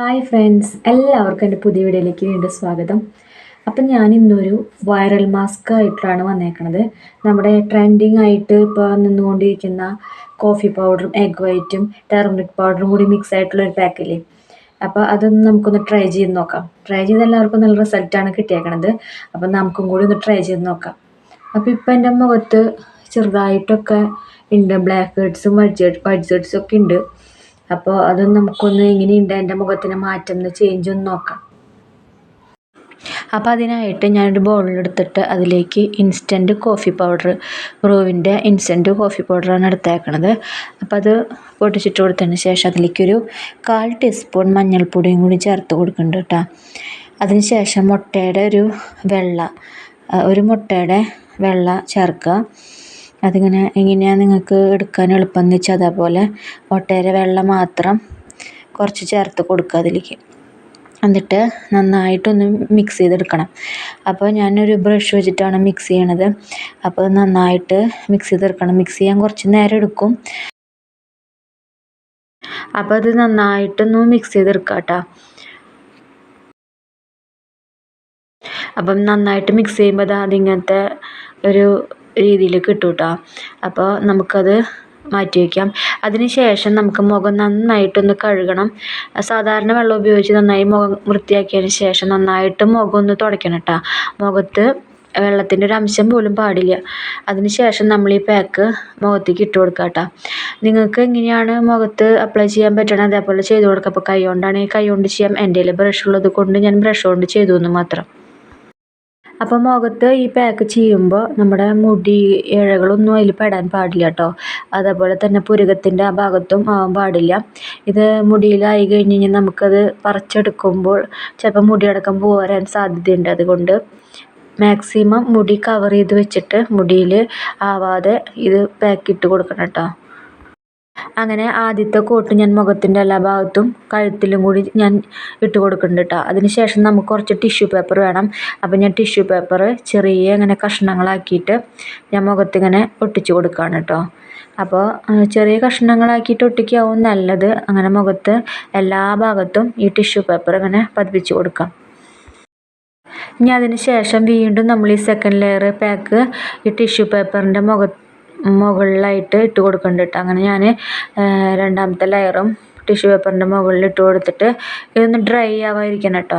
Hi friends എല്ലാവർക്കും എന്റെ പുതിയ വീഡിയോയിലേക്ക് വീണ്ടും സ്വാഗതം. അപ്പം ഞാൻ ഇന്നൊരു വൈറൽ മാസ്ക് ആയിട്ടാണ് വന്നേക്കണത്. നമ്മുടെ ട്രെൻഡിങ് ആയിട്ട് ഇപ്പോൾ നിന്നുകൊണ്ടിരിക്കുന്ന കോഫി പൗഡറും എഗ് വൈറ്റും ടെർമറിക് പൗഡറും കൂടി മിക്സ് ആയിട്ടുള്ള ഒരു പാക്കില്ലേ അപ്പോൾ അതൊന്ന് നമുക്കൊന്ന് ട്രൈ ചെയ്ത് നോക്കാം. ട്രൈ ചെയ്ത് എല്ലാവർക്കും നല്ല റിസൾട്ടാണ് കിട്ടിയേക്കണത്. അപ്പം നമുക്കും കൂടി ഒന്ന് ട്രൈ ചെയ്ത് നോക്കാം. അപ്പോൾ ഇപ്പം എന്റെ മുഖത്ത് ചെറുതായിട്ടൊക്കെ ഉണ്ട്. ബ്ലാക്ക് ഹെഡ്സും വൈറ്റ് വൈറ്റ് ഹെഡ്സും ഒക്കെ ഉണ്ട്. അപ്പോൾ അതൊന്ന് നമുക്കൊന്ന് എങ്ങനെയുണ്ട് എന്റെ മുഖത്തിന് മാറ്റം ചേഞ്ച് ഒന്ന് നോക്കാം. അപ്പോൾ അതിനായിട്ട് ഞാനൊരു ബൗളിലെടുത്തിട്ട് അതിലേക്ക് ഇൻസ്റ്റന്റ് കോഫി പൗഡർ ബ്രൂവിന്റെ ഇൻസ്റ്റന്റ് കോഫി പൗഡറാണ് എടുത്തേക്കണത്. അപ്പോൾ അത് പൊട്ടിച്ചിട്ട് കൊടുത്തതിന് ശേഷം അതിലേക്കൊരു കാൽ ടീസ്പൂൺ മഞ്ഞൾപ്പൊടിയും കൂടി ചേർത്ത് കൊടുക്കുന്നുണ്ട് കേട്ടോ അതിന് ശേഷം മുട്ടയുടെ ഒരു വെള്ള ഒരു മുട്ടയുടെ വെള്ള ചേർക്കുക. അതിങ്ങനെ എങ്ങനെയാണ് നിങ്ങൾക്ക് എടുക്കാൻ എളുപ്പം എന്ന് വെച്ചാൽ അതേപോലെ ഒട്ടേറെ വെള്ളം മാത്രം കുറച്ച് ചേർത്ത് കൊടുക്കുക അതിലേക്ക്. എന്നിട്ട് നന്നായിട്ടൊന്ന് മിക്സ് ചെയ്തെടുക്കണം. അപ്പോൾ ഞാനൊരു ബ്രഷ് വെച്ചിട്ടാണ് മിക്സ് ചെയ്യണത്. അപ്പോൾ നന്നായിട്ട് മിക്സ് ചെയ്തെടുക്കണം. മിക്സ് ചെയ്യാൻ കുറച്ച് നേരം എടുക്കും. അപ്പോൾ അത് നന്നായിട്ടൊന്ന് മിക്സ് ചെയ്തെടുക്കാം കേട്ടോ അപ്പം നന്നായിട്ട് മിക്സ് ചെയ്യുമ്പോൾ അതിങ്ങനത്തെ ഒരു രീതിയിൽ കിട്ടും കേട്ടോ അപ്പോൾ നമുക്കത് മാറ്റി വയ്ക്കാം അതിന് ശേഷം നമുക്ക് മുഖം നന്നായിട്ടൊന്ന് കഴുകണം. സാധാരണ വെള്ളം ഉപയോഗിച്ച് നന്നായി മുഖം വൃത്തിയാക്കിയതിന് ശേഷം നന്നായിട്ട് മുഖം ഒന്ന് തുടയ്ക്കണം കേട്ടോ മുഖത്ത് വെള്ളത്തിന്റെ ഒരു അംശം പോലും പാടില്ല. അതിന് ശേഷം നമ്മൾ ഈ പാക്ക് മുഖത്തേക്ക് ഇട്ട് കൊടുക്കുക കേട്ടോ നിങ്ങൾക്ക് എങ്ങനെയാണ് മുഖത്ത് അപ്ലൈ ചെയ്യാൻ പറ്റണത്? അതേപോലെ ചെയ്ത് കൊടുക്കുക അപ്പോൾ കൈ കൊണ്ടാണെങ്കിൽ കൈ കൊണ്ട് ചെയ്യാം. എന്റെ കയ്യിൽ ബ്രഷ് ഉള്ളത് കൊണ്ട് ഞാൻ ബ്രഷ് കൊണ്ട് ചെയ്തു എന്ന് മാത്രം. അപ്പോൾ മുഖത്ത് ഈ പാക്ക് ചെയ്യുമ്പോൾ നമ്മുടെ മുടി ഇഴകളൊന്നും അതിൽ പെടാൻ പാടില്ല കേട്ടോ അതേപോലെ തന്നെ പുരുകത്തിന്റെ ആ ഭാഗത്തും ആവാൻ പാടില്ല. ഇത് മുടിയിലായി കഴിഞ്ഞ് കഴിഞ്ഞാൽ നമുക്കത് പറിച്ചെടുക്കുമ്പോൾ ചിലപ്പോൾ മുടിയടക്കം പോരാൻ സാധ്യതയുണ്ട്. അതുകൊണ്ട് മാക്സിമം മുടി കവർ ചെയ്ത് വെച്ചിട്ട് മുടിയിൽ ആവാതെ ഇത് പാക്ക് ഇട്ട് കൊടുക്കണം കേട്ടോ അങ്ങനെ ആദ്യത്തെ കോട്ട് ഞാൻ മുഖത്തിന്റെ എല്ലാ ഭാഗത്തും കഴുത്തിലും കൂടി ഞാൻ ഇട്ട് കൊടുക്കുന്നുണ്ട് കേട്ടോ അതിന് ശേഷം നമുക്ക് കുറച്ച് ടിഷ്യൂ പേപ്പർ വേണം. അപ്പോൾ ഞാൻ ടിഷ്യൂ പേപ്പർ ചെറിയ ഇങ്ങനെ കഷ്ണങ്ങളാക്കിയിട്ട് ഞാൻ മുഖത്തിങ്ങനെ ഒട്ടിച്ച് കൊടുക്കുകയാണ് കേട്ടോ അപ്പോൾ ചെറിയ കഷ്ണങ്ങളാക്കിയിട്ട് ഒട്ടിക്കാവും നല്ലത്. അങ്ങനെ മുഖത്ത് എല്ലാ ഭാഗത്തും ഈ ടിഷ്യൂ പേപ്പർ ഇങ്ങനെ പതിപ്പിച്ച് കൊടുക്കാം. ഇനി അതിന് ശേഷം വീണ്ടും നമ്മൾ ഈ സെക്കൻഡ് ലെയർ പാക്ക് ഈ ടിഷ്യൂ പേപ്പറിന്റെ മുഖത്ത് മുകളിലായിട്ട് ഇട്ട് കൊടുക്കുന്നുണ്ട് കേട്ടോ അങ്ങനെ ഞാൻ രണ്ടാമത്തെ ലെയറും ടിഷ്യൂ പേപ്പറിന്റെ മുകളിൽ ഇട്ട് കൊടുത്തിട്ട് ഇതൊന്ന് ഡ്രൈ ആവാതിരിക്കണം കേട്ടോ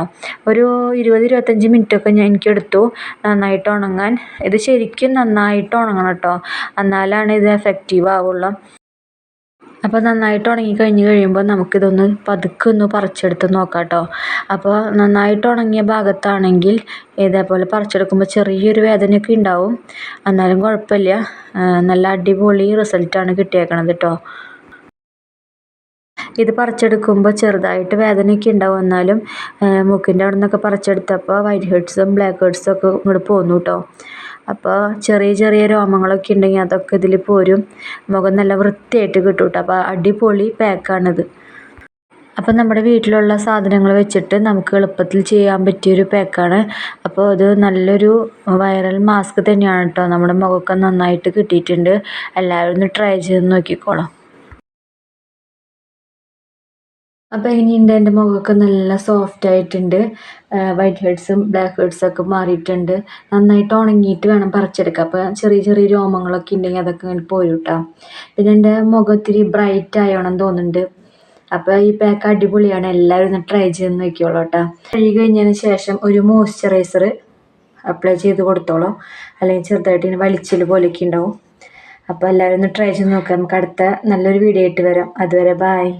ഒരു ഇരുപത് ഇരുപത്തഞ്ച് മിനിറ്റൊക്കെ ഞാൻ എനിക്കെടുത്തു നന്നായിട്ട് ഉണങ്ങാൻ. ഇത് ശരിക്കും നന്നായിട്ട് ഉണങ്ങണം കേട്ടോ എന്നാലാണ് ഇത് എഫക്റ്റീവ് ആവുള്ളൂ. അപ്പോൾ നന്നായിട്ട് ഉണങ്ങി കഴിഞ്ഞ് കഴിയുമ്പോൾ നമുക്കിതൊന്ന് പതുക്കെ ഒന്ന് പറിച്ചെടുത്ത് നോക്കാം കേട്ടോ അപ്പോൾ നന്നായിട്ട് ഉണങ്ങിയ ഭാഗത്താണെങ്കിൽ ഇതേപോലെ പറിച്ചെടുക്കുമ്പോൾ ചെറിയൊരു വേദനയൊക്കെ ഉണ്ടാവും. എന്നാലും കുഴപ്പമില്ല. നല്ല അടിപൊളി റിസൾട്ടാണ് കിട്ടിയേക്കണത് കേട്ടോ ഇത് പറിച്ചെടുക്കുമ്പോൾ ചെറുതായിട്ട് വേദനയൊക്കെ ഉണ്ടാവും. എന്നാലും മൂക്കിന്റെ അവിടെ നിന്നൊക്കെ പറിച്ചെടുത്തപ്പോൾ വൈറ്റ് ഹെഡ്സും ബ്ലാക്ക് ഹെഡ്സും ഒക്കെ ഇങ്ങോട്ട് പോന്നു കേട്ടോ അപ്പോൾ ചെറിയ ചെറിയ രോമങ്ങളൊക്കെ ഉണ്ടെങ്കിൽ അതൊക്കെ ഇതിൽ പോരും. മുഖം നല്ല വൃത്തിയായിട്ട് കിട്ടും കേട്ടോ അപ്പോൾ അടിപൊളി പാക്കാണിത് അപ്പോൾ നമ്മുടെ വീട്ടിലുള്ള സാധനങ്ങൾ വെച്ചിട്ട് നമുക്ക് എളുപ്പത്തിൽ ചെയ്യാൻ പറ്റിയൊരു പാക്കാണ് അപ്പോൾ അത് നല്ലൊരു വൈറൽ മാസ്ക് തന്നെയാണ് കേട്ടോ നമ്മുടെ മുഖമൊക്കെ നന്നായിട്ട് കിട്ടിയിട്ടുണ്ട്. എല്ലാവരും ഒന്ന് ട്രൈ ചെയ്ത് നോക്കിക്കോളാം. അപ്പോൾ ഇനിയുണ്ട് എന്റെ മുഖമൊക്കെ നല്ല സോഫ്റ്റ് ആയിട്ടുണ്ട്. വൈറ്റ് ഹെഡ്സും ബ്ലാക്ക് ഹെഡ്സും ഒക്കെ മാറിയിട്ടുണ്ട്. നന്നായിട്ട് ഉണങ്ങിയിട്ട് വേണം പറിച്ചെടുക്കാം അപ്പോൾ ചെറിയ ചെറിയ രോമങ്ങളൊക്കെ ഉണ്ടെങ്കിൽ അതൊക്കെ ഇങ്ങനെ പോരും കേട്ടോ പിന്നെ എന്റെ മുഖം ഒത്തിരി ബ്രൈറ്റ് ആയോണം തോന്നുന്നുണ്ട്. അപ്പോൾ ഈ പാക്ക് അടിപൊളിയാണ്. എല്ലാവരും ഒന്ന് ട്രൈ ചെയ്ത് നോക്കിയോളൂ കേട്ടോ കഴുകി കഴിഞ്ഞതിന് ശേഷം ഒരു മോയ്സ്ചറൈസർ അപ്ലൈ ചെയ്ത് കൊടുത്തോളൂ. അല്ലെങ്കിൽ ചെറുതായിട്ട് ഇങ്ങനെ വലിച്ചിൽ പോലെയൊക്കെ ഉണ്ടാവും അപ്പോൾ എല്ലാവരും ഒന്ന് ട്രൈ ചെയ്ത് നോക്കാം. നമുക്ക് അടുത്ത നല്ലൊരു വീഡിയോ ആയിട്ട് വരാം. അതുവരെ ബായ്